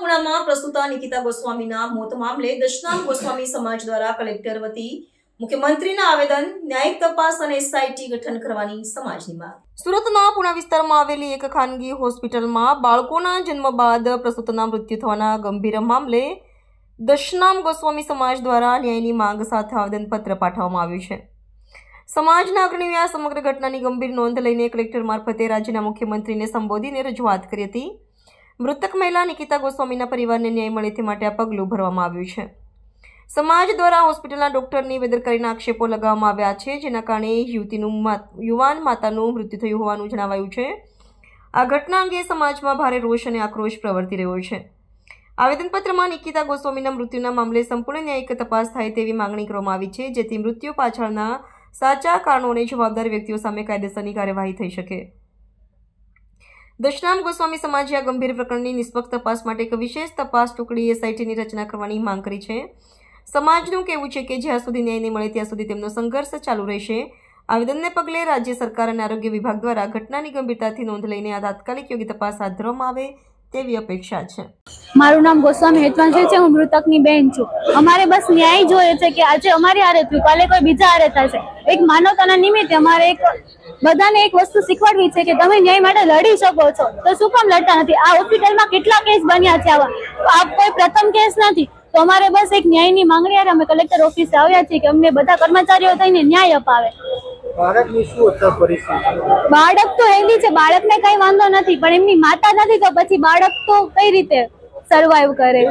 સુરતના નિકિતા ગોસ્વામીના મોત મામલે દશનામ ગોસ્વામી સમાજ દ્વારા કલેક્ટર વતી મુખ્યમંત્રીના આવેદન, ન્યાયિક તપાસ અને એસઆઈટી ગઠન કરવાની સમાજની માંગ. સુરતના પુણા વિસ્તારમાં આવેલી એક ખાનગી હોસ્પિટલમાં બાળકોના જન્મ બાદ પ્રસૂતના મૃત્યુ થવાના ગંભીર મામલે દશનામ ગોસ્વામી સમાજ દ્વારા ન્યાયની માંગ સાથે આવેદનપત્ર પાઠવવામાં આવ્યું છે. સમાજના અગ્રણીઓએ આ સમગ્ર ઘટનાની ગંભીર નોંધ લઈને કલેક્ટર મારફતે રાજ્યના મુખ્યમંત્રીને સંબોધીને રજૂઆત કરી હતી. મૃતક મહિલા નિકિતા ગોસ્વામીના પરિવારને ન્યાય મળે તે માટે આ પગલું ભરવામાં આવ્યું છે. સમાજ દ્વારા હોસ્પિટલના ડોક્ટરની બેદરકારીના આક્ષેપો લગાવવામાં આવ્યા છે, જેના કારણે યુવતીનું યુવાન માતાનું મૃત્યુ થયું હોવાનું જણાવાયું છે. આ ઘટના અંગે સમાજમાં ભારે રોષ અને આક્રોશ પ્રવર્તી રહ્યો છે. આવેદનપત્રમાં નિકિતા ગોસ્વામીના મૃત્યુના મામલે સંપૂર્ણ ન્યાયિક તપાસ થાય તેવી માંગણી કરવામાં આવી છે, જેથી મૃત્યુ પાછળના સાચા કારણોને જવાબદાર વ્યક્તિઓ સામે કાયદેસરની કાર્યવાહી થઈ શકે. દશનામ ગોસ્વામી સમાજે આ ગંભીર પ્રકરણની નિષ્પક્ષ તપાસ માટે એક વિશેષ તપાસ ટુકડી એસઆઈટીની રચના કરવાની માંગ કરી છે. સમાજનું કહેવું છે કે જ્યાં સુધી ન્યાય નહીં મળે ત્યાં સુધી તેમનો સંઘર્ષ ચાલુ રહેશે. આવેદનને પગલે રાજ્ય સરકાર અને આરોગ્ય વિભાગ દ્વારા ઘટનાની ગંભીરતાથી નોંધ લઈને આ તાત્કાલિક યોગ્ય તપાસ હાથ ધરવામાં આવે તેવી અપેક્ષા છે. મારું નામ ગોસ્વામી હેતવાંશી છે, હું મૃતકની બેન છું. અમારે બસ ન્યાય જોઈએ છે કે આજે અમારી હારે થયું, કાલે કોઈ બીજા હારે થશે. એક માનવતાના નિમિત્તે અમારે એક બધાને એક વસ્તુ શીખવાડવી છે કે તમે ન્યાય માટે લડી શકો છો. તો શું કામ લડતા નથી? આ હોસ્પિટલમાં કેટલા કેસ બન્યા છે આવા? આ કોઈ પ્રથમ કેસ નથી. તો અમારે બસ એક ન્યાયની માંગણી હારે અમે કલેક્ટર ઓફિસે આવ્યા છીએ કે અમને બધા કર્મચારીઓ થઈને ન્યાય અપાવે. બાળક તો હેલ્ધી છે બાળકને કઈ વાંધો નથી પણ એમની માતા નથી તો પછી બાળક તો કઈ રીતે? સર્વાઈવ કરે.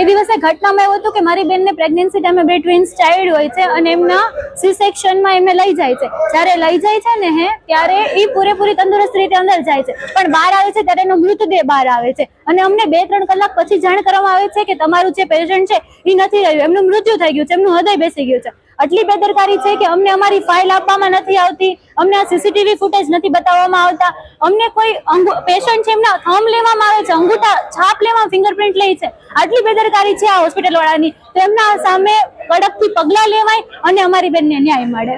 એ દિવસે ઘટનામાં એવું હતું કે મારી બેનને પ્રેગ્નન્સી ટાઈમે બે ટ્વિન્સ ચાઇલ્ડ હોય છે અને એમના સી સેક્શનમાં એમને લઈ જાય છે. જ્યારે લઈ જાય છે ને હે ત્યારે એ પૂરેપૂરી તંદુરસ્ત રીતે અંદર જાય છે. પણ બહાર આવે છે ત્યારે એનો મૃતદેહ બહાર આવે છે. અને અમને બે ત્રણ કલાક પછી જાણ કરવામાં આવે છે કે તમારું જે પેશન્ટ છે એ નથી રહ્યું. એમનું મૃત્યુ થઈ ગયું છે. એમનું હૃદય બેસી ગયું છે. આટલી બેદરકારી છે કે અમને અમારી ફાઇલ આપવામાં નથી આવતી, અમને આ સીસીટીવી ફૂટેજ નથી બતાવવામાં આવતા. અમને કોઈ પેશન્ટ છે એમના થમ લેવામાં આવે છે, અંગૂઠા છાપ લેવામાં ફિંગરપ્રિન્ટ લે છે. આટલી બેદરકારી છે આ હોસ્પિટલ વાળાની. તો એમના સામે કડકથી પગલાં લેવાય અને અમારી બેનને ન્યાય મળે.